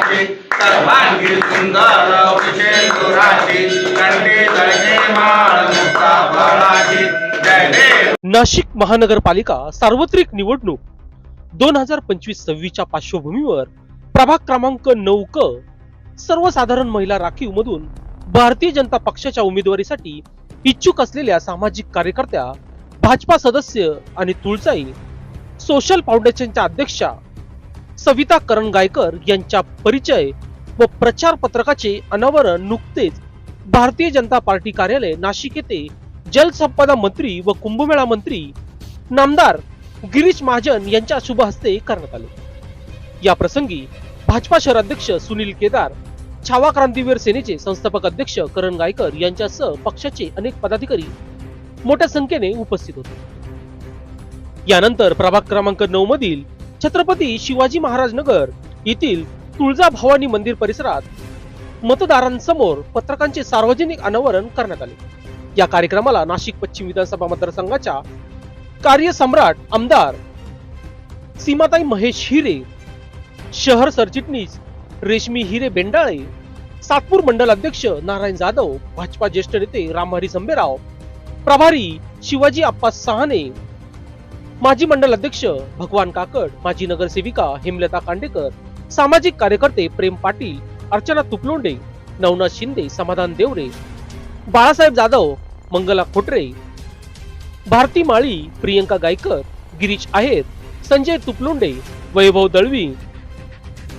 फुलाची सर्वांगी सुंदर कंठी माळ मुक्ता नाशिक महानगरपालिका सार्वत्रिक निवडणूक. दोन हजार पंचवीस सव्वीसच्या पार्श्वभूमीवर प्रभाग क्रमांक नऊ क सर्वसाधारण महिला राखीव मधून भारतीय जनता पक्षाच्या उमेदवारीसाठी इच्छुक असलेल्या सामाजिक कार्यकर्त्या भाजपा सदस्य आणि तुळजाई सोशल फाउंडेशनच्या अध्यक्षा सविता करण गायकर यांच्या परिचय व प्रचार पत्रकाचे अनावरण नुकतेच भारतीय जनता पार्टी कार्यालय नाशिक येथे जलसंपदा मंत्री व कुंभमेळा मंत्री नामदार गिरीश महाजन यांच्या शुभ हस्ते करण्यात आले. या प्रसंगी भाजपा शहराध्यक्ष सुनील केदार छावा क्रांतीवीर सेनेचे संस्थापक अध्यक्ष करण गायकर यांच्यासह पक्षाचे अनेक पदाधिकारी मोठ्या संख्येने उपस्थित होते. यानंतर प्रभाग क्रमांक नऊ मधील छत्रपती शिवाजी महाराज नगर येथील तुळजा भवानी मंदिर परिसरात मतदारांसमोर पत्रकांचे सार्वजनिक अनावरण करण्यात आले. या कार्यक्रमाला नाशिक पश्चिम विधानसभा मतदारसंघाच्या कार्यसम्राट आमदार सीमाताई महेश हिरे शहर सरचिटणीस रेशमी हिरे बेंडाळे सातपूर मंडल अध्यक्ष नारायण जाधव भाजपा ज्येष्ठ नेते रामहरी संबेराव प्रभारी शिवाजी आप्पा सहाने माजी मंडल अध्यक्ष भगवान काकड माजी नगरसेविका हेमलता कांडेकर सामाजिक कार्यकर्ते प्रेम पाटील अर्चना तुपलोंडे नवनाथ शिंदे समाधान देवरे बाळासाहेब जाधव मंगला खोटरे भारती माळी प्रियंका गायकर गिरीश आहेर संजय तुपलोंडे वैभव दळवी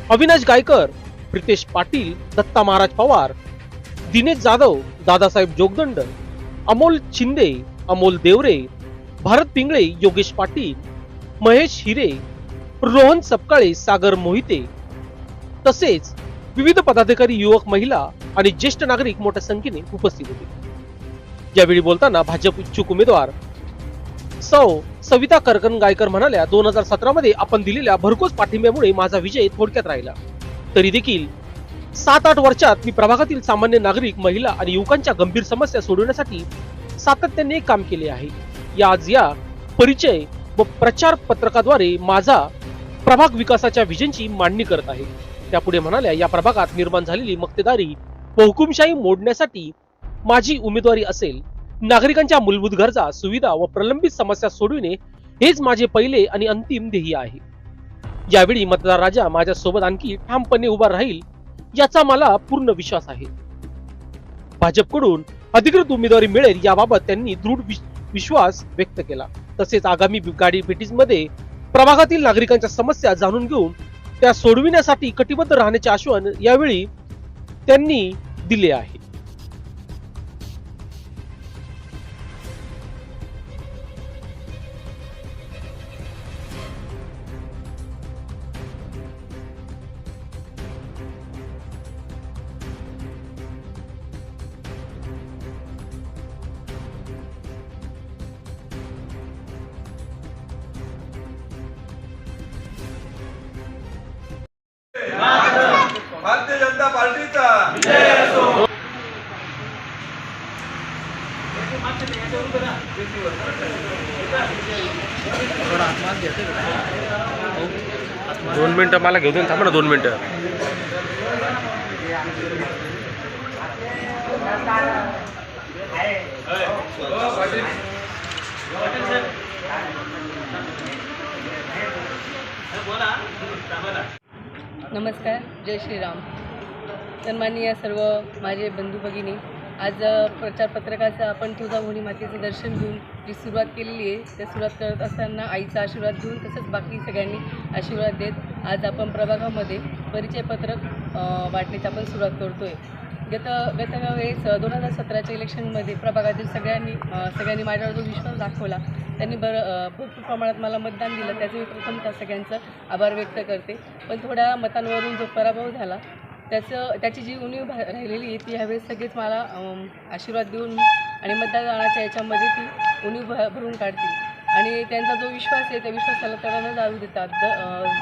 अविनाश गायकर प्रितेश पाटील दत्ता महाराज पवार दिनेश जाधव दादासाहेब जोगदंड अमोल शिंदे अमोल देवरे भारत पिंगळे योगेश पाटील महेश हिरे रोहन सपकाळे सागर मोहिते. तसेच विविध पदाधिकारी युवक महिला आणि ज्येष्ठ नागरिक मोठ्या संख्येने उपस्थित होते. यावेळी बोलताना भाजप इच्छुक उमेदवार सौ सविता करकन गायकर म्हणाल्या दोन हजार सतरा मध्ये आपण दिलेल्या भरघोस पाठिंब्यामुळे माझा विजय थोडक्यात राहिला. तरी देखील सात आठ वर्षात मी प्रभागातील सामान्य नागरिक महिला आणि युवकांच्या गंभीर समस्या सोडवण्यासाठी सातत्याने काम केले आहे. या आज या परिचय व प्रचार पत्रकाद्वारे माझा प्रभाग विकासाच्या विजनची मांडणी करत आहे. त्यापुढे म्हणाल्या या प्रभागात निर्माण झालेली मक्तेदारी व हुकुमशाही मोडण्यासाठी माझी उमेदवारी असेल. नागरिकांच्या मूलभूत गरजा सुविधा व प्रलंबित समस्या सोडविणे हेच माझे पहिले आणि अंतिम ध्येय आहे. यावेळी मतदार राजा माझ्या सोबत आणखी ठामपणे उभा राहील याचा मला पूर्ण विश्वास आहे. भाजपकडून अधिकृत उमेदवारी मिळेल याबाबत त्यांनी दृढ विश्वास व्यक्त केला. तसेच आगामी गाडी मध्ये प्रभागातील नागरिकांच्या समस्या जाणून घेऊन त्या सोडविण्यासाठी कटिबद्ध राहण्याचे आश्वासन यावेळी त्यांनी दिले आहे. भारतीय जनता पार्टीचा. दोन मिनिटं मला घेऊ दे थांबा ना दोन मिनिटं. नमस्कार जय श्रीराम. सन्माननीय सर्व माझे बंधू भगिनी आज प्रचारपत्रकाचं आपण तुळजाभवानी मातेचं दर्शन घेऊन जी सुरुवात केलेली आहे त्या सुरुवात करत असताना आईचा आशीर्वाद घेऊन तसंच बाकी सगळ्यांनी आशीर्वाद देत आज आपण प्रभागामध्ये परिचय पत्रक वाटण्याची आपण सुरुवात करतो आहे गत गत वेळेस दोन हजार सतराच्या इलेक्शनमध्ये प्रभागातील सगळ्यांनी सगळ्यांनी माझ्यावर जो विश्वास दाखवला त्यांनी बरं भरपूर प्रमाणात मला मतदान दिलं त्याचं मी प्रथम त्या सगळ्यांचं आभार व्यक्त करते. पण थोड्या मतांवरून जो पराभव झाला त्याचं त्याची जी उणीव राहिलेली आहे ती ह्यावेळेस सगळेच मला आशीर्वाद देऊन आणि मतदानाच्या याच्यामध्ये ती उणीव भ भरून काढतील. आणि त्यांचा जो विश्वास आहे त्या विश्वासाला तडा न जाऊ देतात. द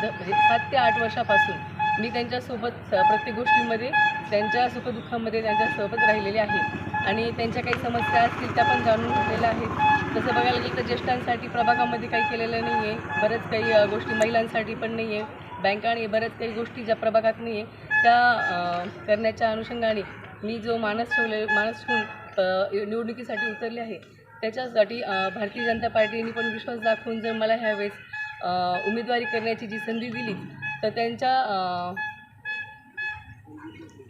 म्हणजे सात ते आठ वर्षापासून मी त्यांच्यासोबत प्रत्येक गोष्टीमध्ये त्यांच्या सुखदुःखामध्ये त्यांच्यासोबत राहिलेले आहे. आणि त्यांच्या काही समस्या असतील त्या पण जाणून घेतलेल्या आहेत. तसं बघायला गेलं तर ज्येष्ठांसाठी प्रभागामध्ये काही केलेलं नाही आहे बरंच काही गोष्टी महिलांसाठी पण नाही आहे बँका आणि बऱ्याच काही गोष्टी ज्या प्रभागात नाही आहे त्या करण्याच्या अनुषंगाने मी जो मानस ठेवले मानस ठेवून निवडणुकीसाठी उतरले आहे त्याच्यासाठी भारतीय जनता पार्टीने पण विश्वास दाखवून जर मला ह्यावेळेस उमेदवारी करण्याची जी संधी दिली तर त्यांच्या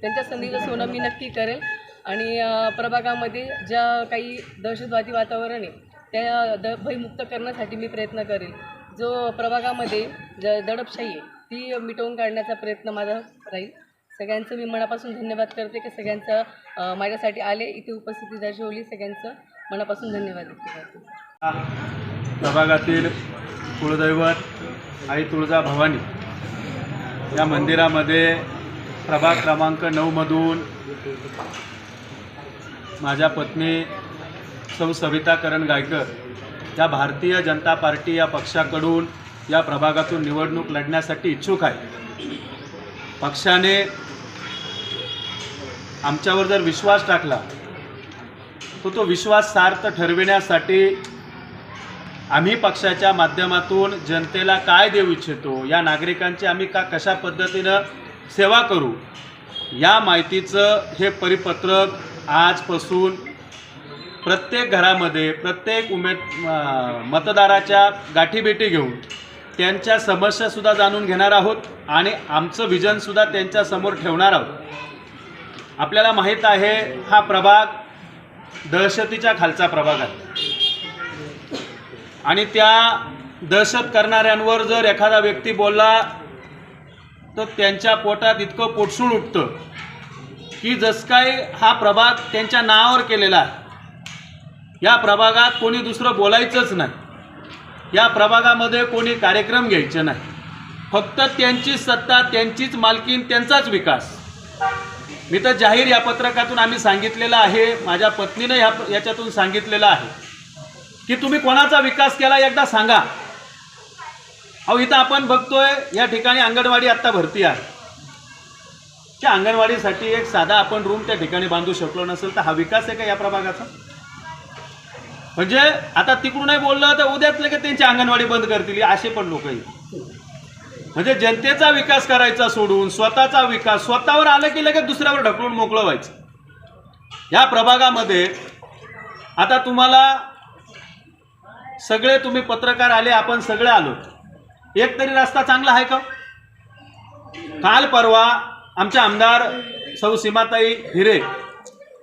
त्यांच्या संधीचं सोनं मी नक्की करेल आणि प्रभागामध्ये ज्या काही दहशतवादी वातावरण आहे त्या द भयमुक्त करण्यासाठी मी प्रयत्न करेल. जो प्रभागामध्ये ज दडपशाही आहे ती मिटवून काढण्याचा प्रयत्न माझा राहील. सगळ्यांचं मी मनापासून धन्यवाद करते की सगळ्यांचं माझ्यासाठी आले इथे उपस्थिती दर्शवली सगळ्यांचं मनापासून धन्यवाद करते. प्रभागातील कुळदैवत आई तुळजा भवानी या मंदिरामध्ये प्रभाग क्रमांक नऊमधून माझ्या पत्नी सौ सविता करण गायकर या भारतीय जनता पार्टी या पक्षाकडून या प्रभागातून निवडणूक लढण्यासाठी इच्छुक आहे. पक्षाने आमच्यावर जर विश्वास टाकला तर तो विश्वास सार्थ ठरविण्यासाठी आम्ही पक्षाच्या माध्यमातून जनतेला काय देऊ इच्छितो या नागरिकांची आम्ही का कशा पद्धतीनं सेवा करू या माहितीचं हे परिपत्रक आजपासून प्रत्येक घरामध्ये प्रत्येक उमेद मतदाराच्या गाठीभेटी घेऊन त्यांच्या समस्यासुद्धा जाणून घेणार आहोत आणि आमचं विजनसुद्धा त्यांच्यासमोर ठेवणार आहोत. आपल्याला माहीत आहे हा प्रभाग दहशतीच्या खालचा प्रभाग आहे. आणि त्या दहशत करणाऱ्यांवर जर एखादा व्यक्ती बोलला तर त्यांच्या पोटात इतकं पोटसूळ उठतं की जस काय हा प्रभाग त्यांच्या नावावर केलेला आहे. या प्रभागात कोणी दुसरं बोलायचंच नाही. या प्रभागामध्ये कोणी कार्यक्रम घ्यायचे नाही. फक्त त्यांची सत्ता त्यांचीच मालकीन त्यांचाच विकास. मी तर जाहीर या पत्रकातून आम्ही सांगितलेलं आहे माझ्या पत्नीनं ह्या याच्यातून सांगितलेलं आहे. की तुम्ही कोणाचा विकास केला एकदा सांगा. अहो इथं आपण बघतोय या ठिकाणी अंगणवाडी आत्ता भरती आहे. त्या अंगणवाडीसाठी एक साधा आपण रूम त्या ठिकाणी बांधू शकलो नसेल तर हा विकास आहे का या प्रभागाचा? म्हणजे आता तिकडूनही बोललं तर उद्याच लगेच त्यांची अंगणवाडी बंद करतील असे पण लोक म्हणजे जनतेचा विकास करायचा सोडून स्वतःचा विकास स्वतःवर आलं की लगेच दुसऱ्यावर ढकलून मोकळं व्हायचं. या प्रभागामध्ये आता तुम्हाला सगळे तुम्ही पत्रकार आले आपण सगळे आलो. एक तरी रस्ता चांगला आहे का? काल परवा आमचे आमदार सौ सीमाताई हिरे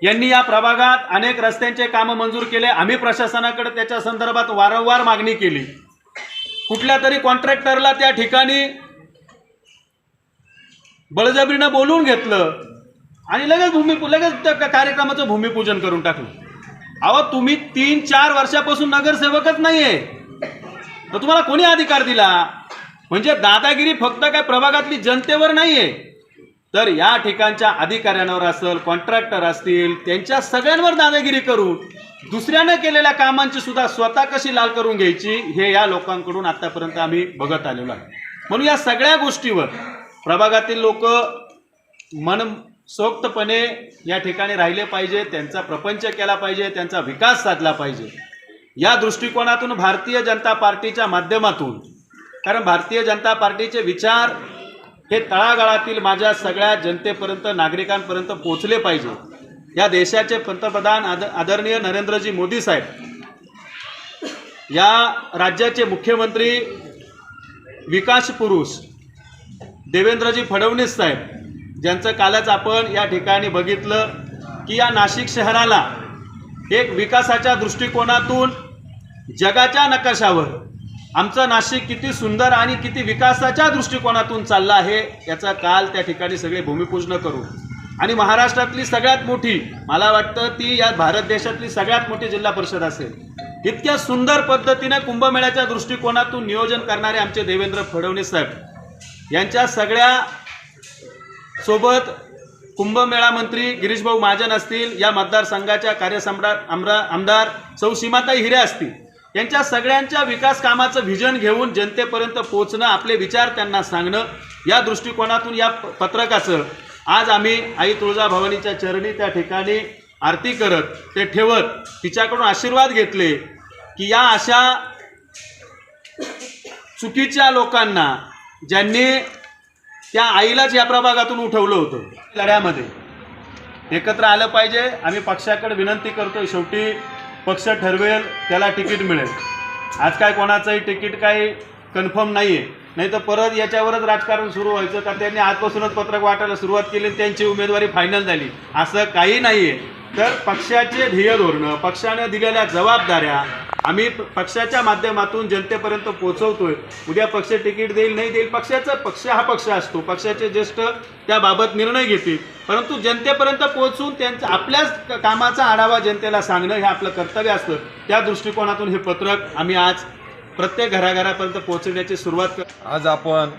यांनी या प्रभागात अनेक रस्त्यांचे कामं मंजूर केले. आम्ही प्रशासनाकडे त्याच्या संदर्भात वारंवार मागणी केली. कुठल्या तरी कॉन्ट्रॅक्टरला त्या ठिकाणी बळजबरीनं बोलवून घेतलं आणि लगेच भूमी लगेच त्या कार्यक्रमाचं भूमिपूजन करून टाकलं. अहो तुम्ही तीन चार वर्षापासून नगरसेवकच नाहीये. तर तुम्हाला कोणी अधिकार दिला? म्हणजे दादागिरी फक्त काय प्रभागातली जनतेवर नाहीये. तर या ठिकाणच्या अधिकाऱ्यांवर असेल कॉन्ट्रॅक्टर असतील त्यांच्या सगळ्यांवर दादागिरी करून दुसऱ्यानं केलेल्या कामांची सुद्धा स्वतः कशी लाल करून घ्यायची हे या लोकांकडून आतापर्यंत आम्ही बघत आलेलो आहे. म्हणून या सगळ्या गोष्टीवर प्रभागातील लोक मनसोक्तपणे या ठिकाणी राहिले पाहिजे त्यांचा प्रपंच केला पाहिजे त्यांचा विकास साधला पाहिजे. या दृष्टिकोनातून भारतीय जनता पार्टीच्या माध्यमातून कारण भारतीय जनता पार्टीचे विचार हे तळागाळातील माझ्या सगळ्या जनतेपर्यंत नागरिकांपर्यंत पोचले पाहिजे. या देशाचे पंतप्रधान आद आदरणीय नरेंद्रजी मोदी साहेब या राज्याचे मुख्यमंत्री विकास पुरुष देवेंद्रजी फडणवीस साहेब ज्यांचं कालच आपण या ठिकाणी बघितलं की या नाशिक शहराला एक विकासाच्या दृष्टिकोनातून जगाच्या नकाशावर आमचं नाशिक किती सुंदर आणि किती विकासाच्या दृष्टिकोनातून चाललं आहे याचा काल त्या ठिकाणी सगळे भूमिपूजन करू. आणि महाराष्ट्रातली सगळ्यात मोठी मला वाटतं ती या भारत देशातली सगळ्यात मोठी जिल्हा परिषद असेल. इतक्या सुंदर पद्धतीने कुंभमेळ्याच्या दृष्टिकोनातून नियोजन करणारे आमचे देवेंद्र फडणवीस साहेब यांच्या सगळ्या सोबत कुंभमेळा मंत्री गिरीशभाऊ महाजन असतील या मतदारसंघाच्या कार्यसम्राट आमरा आमदार सौ सीमाताई हिरे असतील. त्यांच्या सगळ्यांच्या विकास कामाचं व्हिजन घेऊन जनतेपर्यंत पोचणं आपले विचार त्यांना सांगणं या दृष्टिकोनातून या पत्रकाचं आज आम्ही आई तुळजाभवानीच्या चरणी त्या ठिकाणी आरती करत ते ठेवत तिच्याकडून आशीर्वाद घेतले की या अशा चुकीच्या लोकांना ज्यांनी त्या आईलाच या प्रभागातून उठवलं होतं लढ्यामध्ये. एकत्र आलं पाहिजे आम्ही पक्षाकडे विनंती करतोय शेवटी पक्ष ठरवेल त्याला तिकीट मिळेल. आज काय कोणाचंही तिकीट काही कन्फर्म नाही आहे नाही तर परत याच्यावरच राजकारण सुरू व्हायचं का त्यांनी आजपासूनच पत्रक वाटायला सुरुवात केली आणि त्यांची उमेदवारी फायनल झाली. असं काही नाही आहे तर पक्षाचे ध्येय धोरणं पक्षाने दिलेल्या जबाबदाऱ्या आम्ही पक्षाच्या माध्यमातून जनतेपर्यंत पोहोचवतोय. उद्या पक्ष तिकीट देईल नाही देईल पक्षाचा पक्ष हा पक्ष असतो. पक्षाचे ज्येष्ठ त्याबाबत निर्णय घेतील. परंतु जनतेपर्यंत पोहोचून त्यांचा आपल्याच कामाचा आढावा जनतेला सांगणं हे आपलं कर्तव्य असतं. त्या दृष्टिकोनातून हे पत्रक आम्ही आज प्रत्येक घराघरापर्यंत पोहोचवण्याची सुरुवात कर आज आपण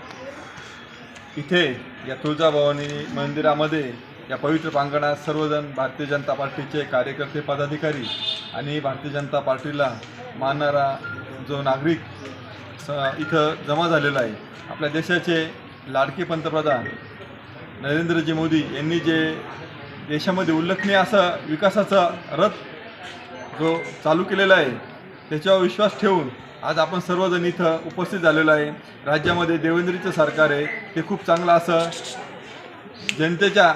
इथे या तुळजाभवानी मंदिरामध्ये या पवित्र प्रांगणात सर्वजण भारतीय जनता पार्टीचे कार्यकर्ते पदाधिकारी आणि भारतीय जनता पार्टीला मानणारा जो नागरिक स इथं जमा झालेला आहे आपल्या देशाचे लाडके पंतप्रधान नरेंद्रजी मोदी यांनी जे देशामध्ये उल्लेखनीय असं विकासाचा रथ जो चालू केलेला आहे त्याच्यावर विश्वास ठेवून आज आपण सर्वजण इथं उपस्थित झालेलो आहे. राज्यामध्ये देवेंद्रीचं सरकार आहे ते खूप चांगलं असं जनतेच्या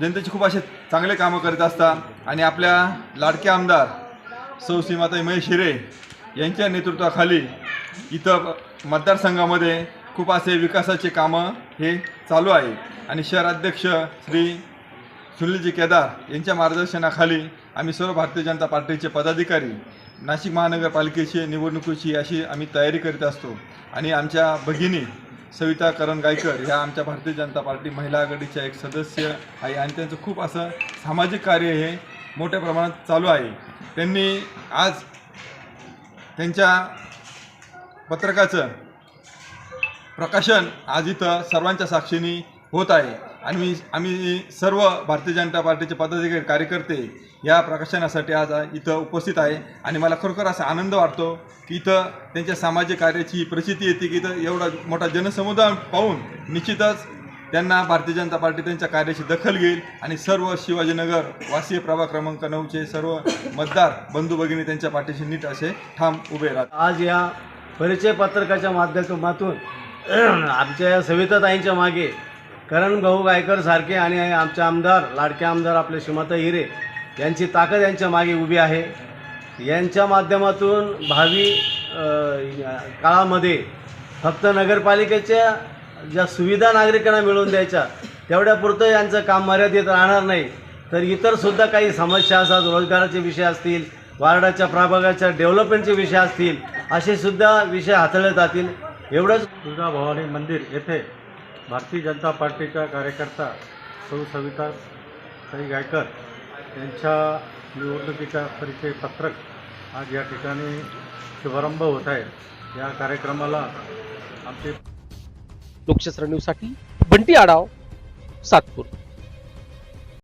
जनतेचे खूप असे चांगले कामं करीत असतात आणि आपल्या लाडके आमदार सौ सीमाताई महेश हिरे यांच्या नेतृत्वाखाली इथं मतदारसंघामध्ये खूप असे विकासाचे कामं हे चालू आहे. आणि शहराध्यक्ष श्री सुनीलजी केदार यांच्या मार्गदर्शनाखाली आम्ही सर्व भारतीय जनता पार्टीचे पदाधिकारी नाशिक महानगरपालिकेची निवडणुकीची अशी आम्ही तयारी करीत असतो. आणि आमच्या भगिनी सविता करण गायकर ह्या आमच्या भारतीय जनता पार्टी महिला आघाडीच्या एक सदस्य आहे आणि त्यांचं खूप असं सामाजिक कार्य हे मोठ्या प्रमाणात चालू आहे. त्यांनी आज त्यांच्या पत्रकाचं प्रकाशन आज इथं सर्वांच्या साक्षीने होत आहे. आणि आम्ही सर्व भारतीय जनता पार्टीचे पदाधिकारी कार्यकर्ते या प्रकाशनासाठी आज इथं उपस्थित आहे. आणि मला खरोखर असा आनंद वाटतो की इथं त्यांच्या सामाजिक कार्याची प्रसिद्धी येते की इथं एवढा मोठा जनसमुदाय पाहून निश्चितच त्यांना भारतीय जनता पार्टी त्यांच्या कार्याची दखल घेईल. आणि सर्व शिवाजीनगर वासीय प्रभाग क्रमांक नऊचे सर्व मतदार बंधू भगिनी त्यांच्या पाठीशी नीट असे ठाम उभे राहतात. आज या परिचय पत्रकाच्या माध्यमातून आमच्या या सविताताईंच्या मागे करण भाऊ गायकर सारखे आणि आमचे आमदार लाडके आमदार आपले श्रीमता हिरे यांची ताकद यांच्या मागे उभी आहे. यांच्या माध्यमातून भावी काळामध्ये फक्त नगरपालिकेच्या ज्या सुविधा नागरिकांना मिळवून द्यायच्या तेवढ्यापुरतं यांचं काम मर्यादित राहणार नाही. तर इतरसुद्धा काही समस्या असतात रोजगाराचे विषय असतील वार्डाच्या प्रभागाच्या डेव्हलपमेंटचे विषय असतील असे सुद्धा विषय हाताळले जातील. एवढंच. तुळजाभवानी मंदिर येथे भारतीय जनता पार्टीच्या कार्यकर्ता सौ सविता साई गायकर यांच्या निवडणुकीचा परिचय पत्रक आज या ठिकाणी शुभारंभ होत आहे. या कार्यक्रमाला आमचे लोकशास्त्र न्यूजसाठी बंटी आढाव सातपूर.